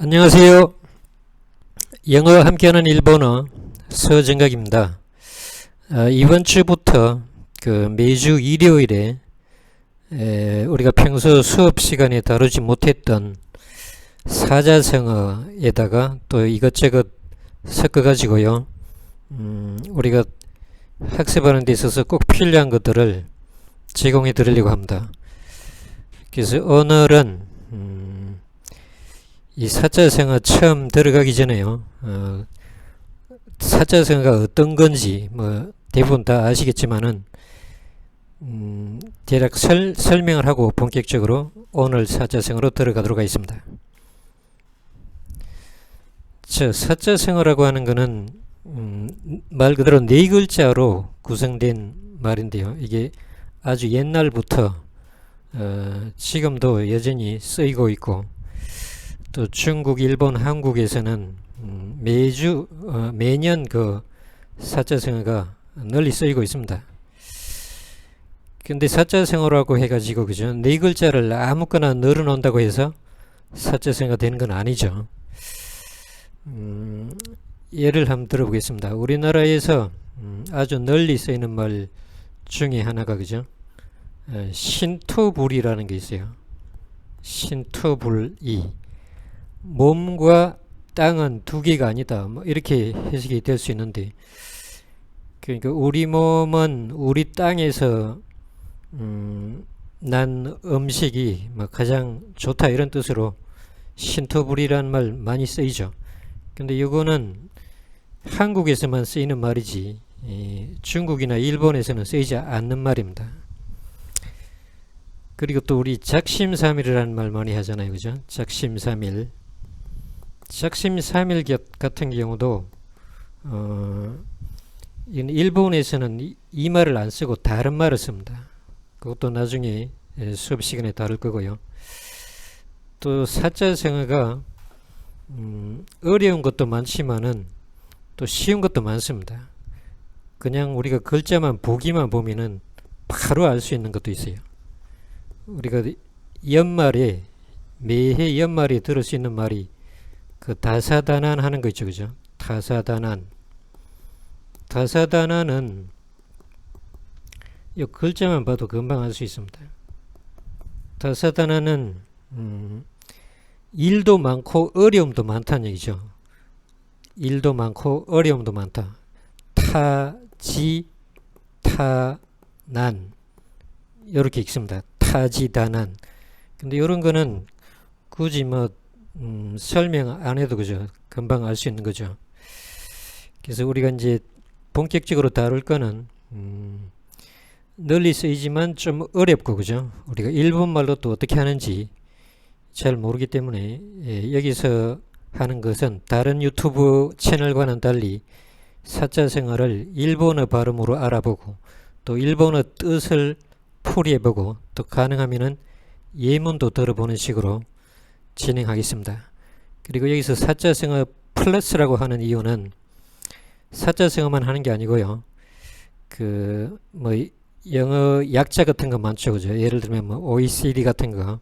안녕하세요. 영어 함께하는 일본어 서정각입니다. 아, 이번 주부터 그 매주 일요일에 에, 우리가 평소 수업 시간에 다루지 못했던 사자성어에다가 또 이것저것 섞어 가지고요. 음, 우리가 학습하는 데 있어서 꼭 필요한 것들을 제공해 드리려고 합니다. 그래서 오늘은 음, 이 사자성어 처음 들어가기 전에요. 어, 사자성어가 어떤 건지 뭐 대부분 다 아시겠지만은 음, 대략 설, 설명을 하고 본격적으로 오늘 사자성어로 들어가도록 하겠습니다. 저 사자성어라고 하는 거는 음, 말 그대로 네 글자로 구성된 말인데요. 이게 아주 옛날부터 어, 지금도 여전히 쓰이고 있고 또 중국, 일본, 한국에서는 음, 매주 어, 매년 그 사자성어가 널리 쓰이고 있습니다. 근데 사자성어라고 해가지고 그죠? 네 글자를 아무거나 늘어놓는다고 해서 사자성어가 되는 건 아니죠. 음, 예를 한번 들어보겠습니다. 우리나라에서 음, 아주 널리 쓰이는 말 중에 하나가 그죠? 에, 신토불이라는 게 있어요. 신토불이 몸과 땅은 두 개가 아니다. 뭐 이렇게 해석이 될 수 있는데 그러니까 우리 몸은 우리 땅에서 음, 난 음식이 뭐 가장 좋다 이런 뜻으로 신토불이라는 말 많이 쓰이죠. 근데 이거는 한국에서만 쓰이는 말이지 이 중국이나 일본에서는 쓰이지 않는 말입니다. 그리고 또 우리 작심삼일이라는 말 많이 하잖아요. 그죠? 작심삼일. 작심 삼일 같은 경우도 어, 일본에서는 이, 이 말을 안 쓰고 다른 말을 씁니다. 그것도 나중에 수업 시간에 다룰 거고요. 또 사자성어가 음, 어려운 것도 많지만은 또 쉬운 것도 많습니다. 그냥 우리가 글자만 보기만 보면은 바로 알 수 있는 것도 있어요. 우리가 연말에 매해 연말에 들을 수 있는 말이 그 다사다난 하는 거 있죠, 그죠? 다사다난. 다사다난은 이 글자만 봐도 금방 알 수 있습니다. 다사다난은 음, 일도 많고 어려움도 많다는 얘기죠. 일도 많고 어려움도 많다. 타지 타난 이렇게 읽습니다. 타지다난. 근데 이런 거는 굳이 뭐 음, 설명 안 해도 그죠. 금방 알 수 있는 거죠. 그래서 우리가 이제 본격적으로 다룰 거는 음, 널리 쓰이지만 좀 어렵고 그죠. 우리가 일본말로 또 어떻게 하는지 잘 모르기 때문에 예, 여기서 하는 것은 다른 유튜브 채널과는 달리 사자성어를 일본어 발음으로 알아보고 또 일본어 뜻을 풀이해보고 또 가능하면은 예문도 들어보는 식으로 진행하겠습니다. 그리고 여기서 사자성어 플러스라고 하는 이유는 사자성어만 하는 게 아니고요. 그 뭐 영어 약자 같은 거 많죠, 그죠? 예를 들면 뭐 OECD 같은 거,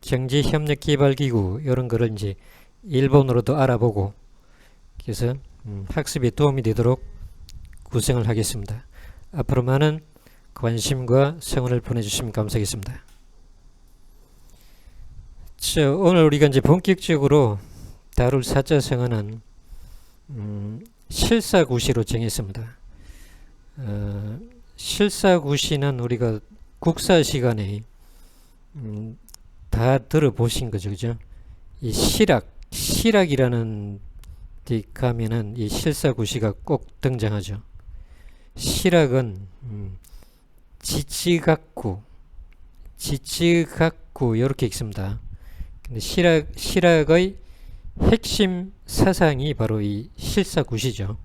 경제협력개발기구 이런 거를 이제 일본어로도 알아보고 그래서 음, 학습에 도움이 되도록 구성을 하겠습니다. 앞으로 많은 관심과 성원을 보내주시면 감사하겠습니다. 자, 오늘 우리가 이제 본격적으로 다룰 사자성어는 음, 실사구시로 정했습니다. 어, 실사구시는 우리가 국사 시간에 음, 다 들어보신 거죠, 그죠? 이 실학, 실학이라는 데 가면은 이 실사구시가 꼭 등장하죠. 실학은 음, 지치각구, 지치각구 이렇게 읽습니다. 근데 실학, 실학의 핵심 사상이 바로 이 실사구시죠.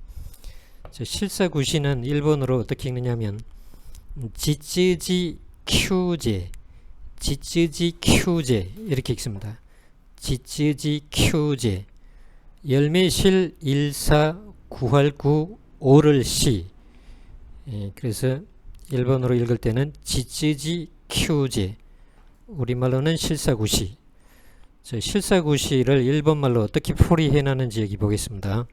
실사구시는 일본어로 어떻게 읽느냐면 지츠지 큐제 지츠지 큐제 이렇게 읽습니다. 지츠지 큐제 열매실 일사 구할구 오를 시 예, 그래서 일본어로 읽을 때는 지츠지 큐제 우리말로는 실사구시 자, 실사구시를 일본말로 어떻게 풀이해나는지 얘기 보겠습니다.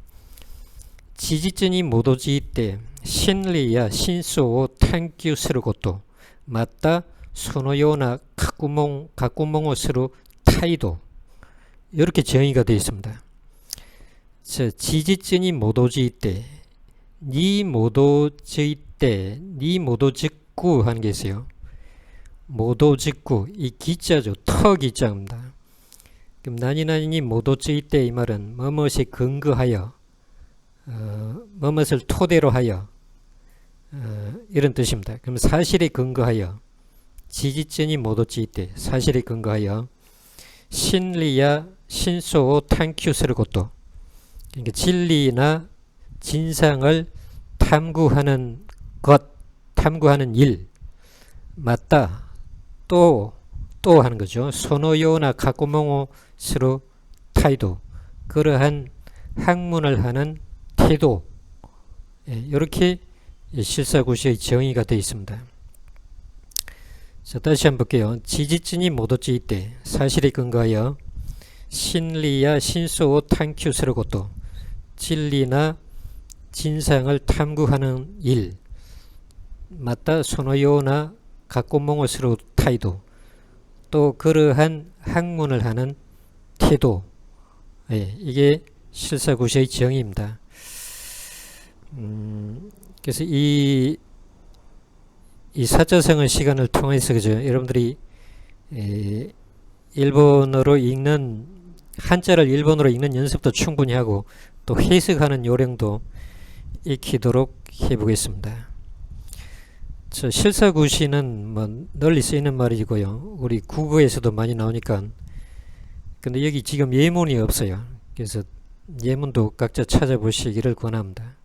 지지전이 모도지 때 신리야 신소오 탱큐스르 것도 맞다 소노요나 가꾸몽 가꾸몽어스로 타이도 이렇게 정의가 되어 있습니다. 지지전이 모도지 때, 니 모도지 때, 니 모도직구 하는 게 있어요. 모도직구 이 기자죠. 터 기자입니다. 그럼 나니나니 모도지 때이 말은 뭐뭇이 근거하여, 어, 뭐뭇을 토대로 하여, 어, 이런 뜻입니다. 그럼 사실에 근거하여, 지지증이 모도지 때, 사실에 근거하여, 신리야 신소오 탐큐스를 것도 그러니까 진리나 진상을 탐구하는 것, 탐구하는 일 맞다. 또, 또 하는 거죠. 소노요나 가꾸몽오스로 타이도 그러한 학문을 하는 태도 예, 이렇게 실사구시의 정의가 되어 있습니다. 자, 다시 한번 볼게요. 지지진이 모도지 이때 사실에 근거하여 신리야 탐큐스를 것도 진리나 진상을 탐구하는 일 맞다 소노요나 각고몽을 스로 타이도 또 그러한 학문을 하는 태도 예, 이게 실사구시의 정의입니다. 음, 그래서 이, 이 사자성어 시간을 통해서 그죠 여러분들이 에, 일본어로 읽는 한자를 일본어로 읽는 연습도 충분히 하고 또 해석하는 요령도 익히도록 해보겠습니다. 저 실사구시는 뭐 널리 쓰이는 말이고요. 우리 국어에서도 많이 나오니까 근데 여기 지금 예문이 없어요. 그래서 예문도 각자 찾아보시기를 권합니다.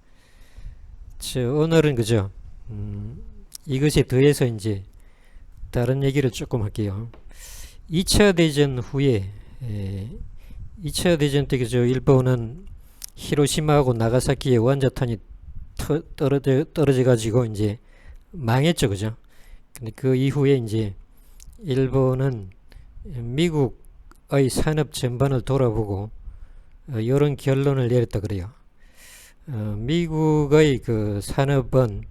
저 오늘은 그죠? 음, 이것에 더해서 이제 다른 얘기를 조금 할게요. 2차 대전 후에 에, 2차 대전 때 그죠? 일본은 히로시마하고 나가사키에 원자탄이 터, 떨어져 떨어져 가지고 이제 망했죠, 그죠? 근데 그 이후에 이제 일본은 미국의 산업 전반을 돌아보고 어, 이런 결론을 내렸다 그래요. 어, 미국의 그 산업은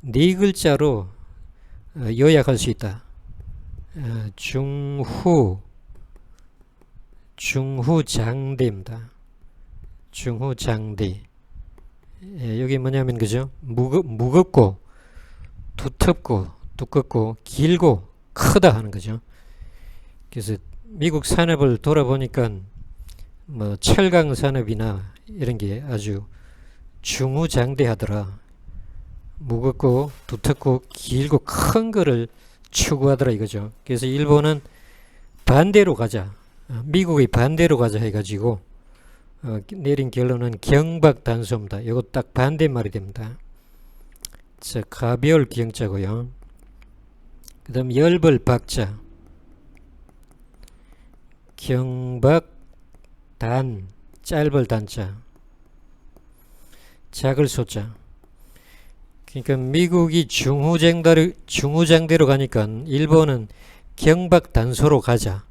네 글자로 어, 요약할 수 있다. 어, 중후 중후장대입니다. 중후장대. 예, 여기 뭐냐면 그죠? 무겁, 무겁고 두텁고 두껍고 길고 크다 하는 거죠. 그래서 미국 산업을 돌아보니까 뭐 철강 산업이나 이런 게 아주 중후장대하더라. 무겁고 두텁고 길고 큰 거를 추구하더라 이거죠. 그래서 일본은 반대로 가자. 어, 미국의 반대로 가자 해가지고 어, 내린 결론은 경박 단소입니다. 이거 딱 반대 말이 됩니다. 자, 가벼울 기영자고요. 그 다음 열벌 박자. 경박 단 짧을 단자. 작을 소자. 그러니까 미국이 중후장대로, 중후장대로 가니까 일본은 경박 단소로 가자.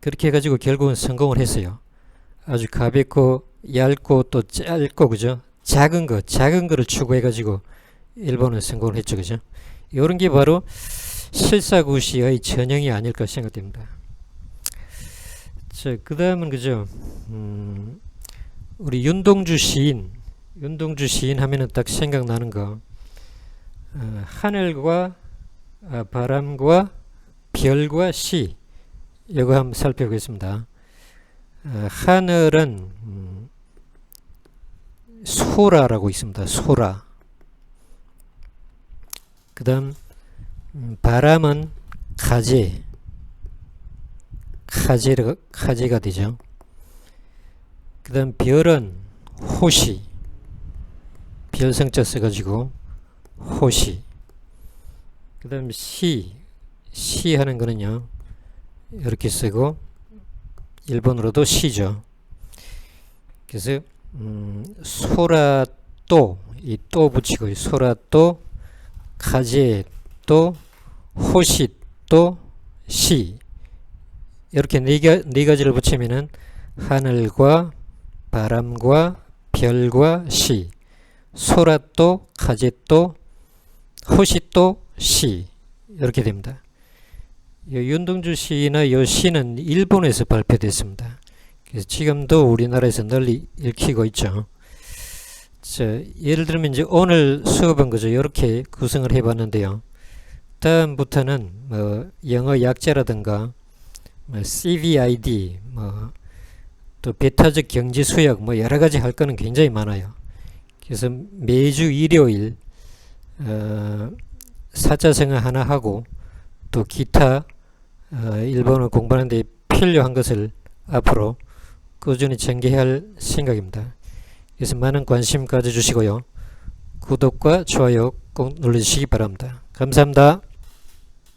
그렇게 해가지고 결국은 성공을 했어요. 아주 가볍고 얇고 또 짧고 그죠? 작은 거 작은 거를 추구해가지고 일본은 성공을 했죠. 그죠? 이런 게 바로 실사구시의 전형이 아닐까 생각됩니다. 자, 그 다음은 그죠? 음, 우리 윤동주 시인, 윤동주 시인 하면은 딱 생각나는 거. 어, 하늘과 아, 바람과 별과 시. 이거 한번 살펴보겠습니다. 어, 하늘은 음, 소라라고 있습니다. 소라. 그 다음 음, 바람은 가재 가재가, 가재가 되죠. 그 다음 별은 호시. 별성자 써가지고 호시. 그 다음 시, 시 하는 거는요 이렇게 쓰고 일본으로도 시죠. 그래서 음, 소라또 이 또 붙이고 소라또 가제 또 호시 또시 이렇게 네, 가, 네 가지를 붙이면은 하늘과 바람과 별과 시 소라 또 카제 또 호시 또 시 이렇게 됩니다. 이 윤동주 시나 이 시는 일본에서 발표됐습니다. 지금도 우리나라에서 널리 읽히고 있죠. 자, 예를 들면 이제 오늘 수업은 그저 이렇게 구성을 해봤는데요. 다음부터는 뭐 영어 약자라든가 뭐 CVID 뭐 또 베타적 경제 수역 뭐 여러 가지 할 거는 굉장히 많아요. 그래서 매주 일요일 어, 사자성어 하나 하고 또 기타 어, 일본어 공부하는데 필요한 것을 앞으로 꾸준히 전개할 생각입니다. 그래서 많은 관심 가져주시고요. 구독과 좋아요 꼭 눌러주시기 바랍니다. 감사합니다.